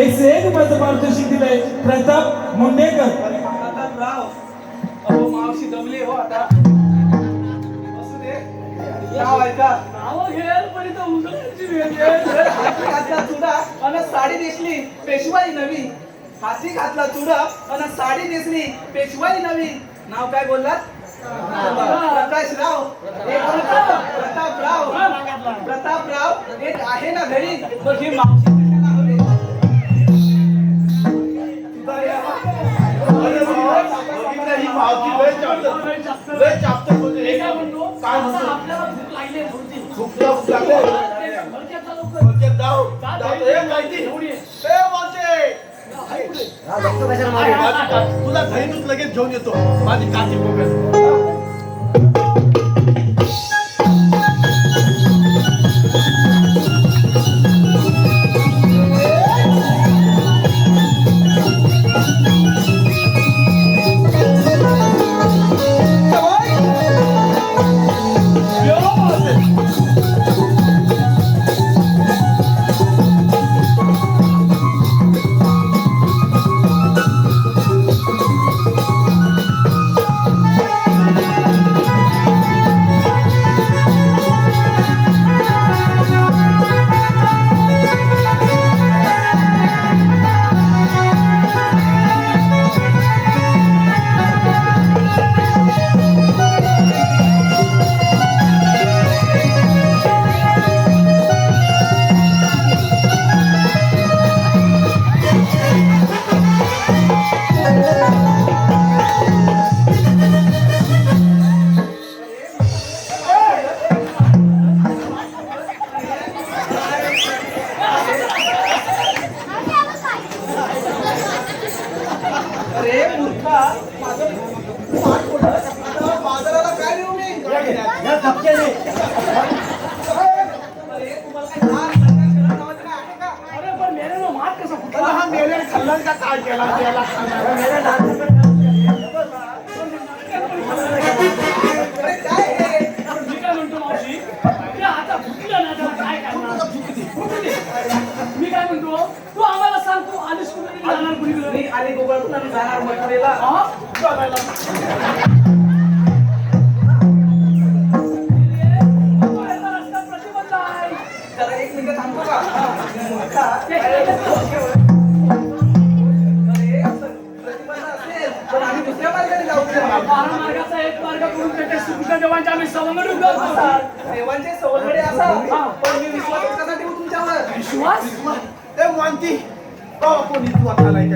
एक से एक माझं पारितोषिक दिलंय. प्रताप मुंडेकर. मावशी दमली हो आता. साडी नेसली पेशवाई नवी. हाती घातला चुडा आणि साडी नेसली पेशवाई नवी. नाव काय बोललात? प्रकाश राव प्रताप. राव प्रताप राव एक आहे ना घरी. ही मावशी काय म्हणतो. भूकला भूक लागले. जा, जातो. दही ए, माहिती? ए, तुला लगेच घेऊन येतो माझी काची बघत बाजाराला काय देऊ काय आहे का काय केला? मी काय म्हणतो? मूर्खा. ते- अरे, प्रतिबंध असेल पण आम्ही सवंगडी करतो. देवांचे सवलकडे असा पण मी विश्वास कसा ठेवू तुमच्यावर. विश्वास? ए मानती Oh, कोणी तू आता लाईक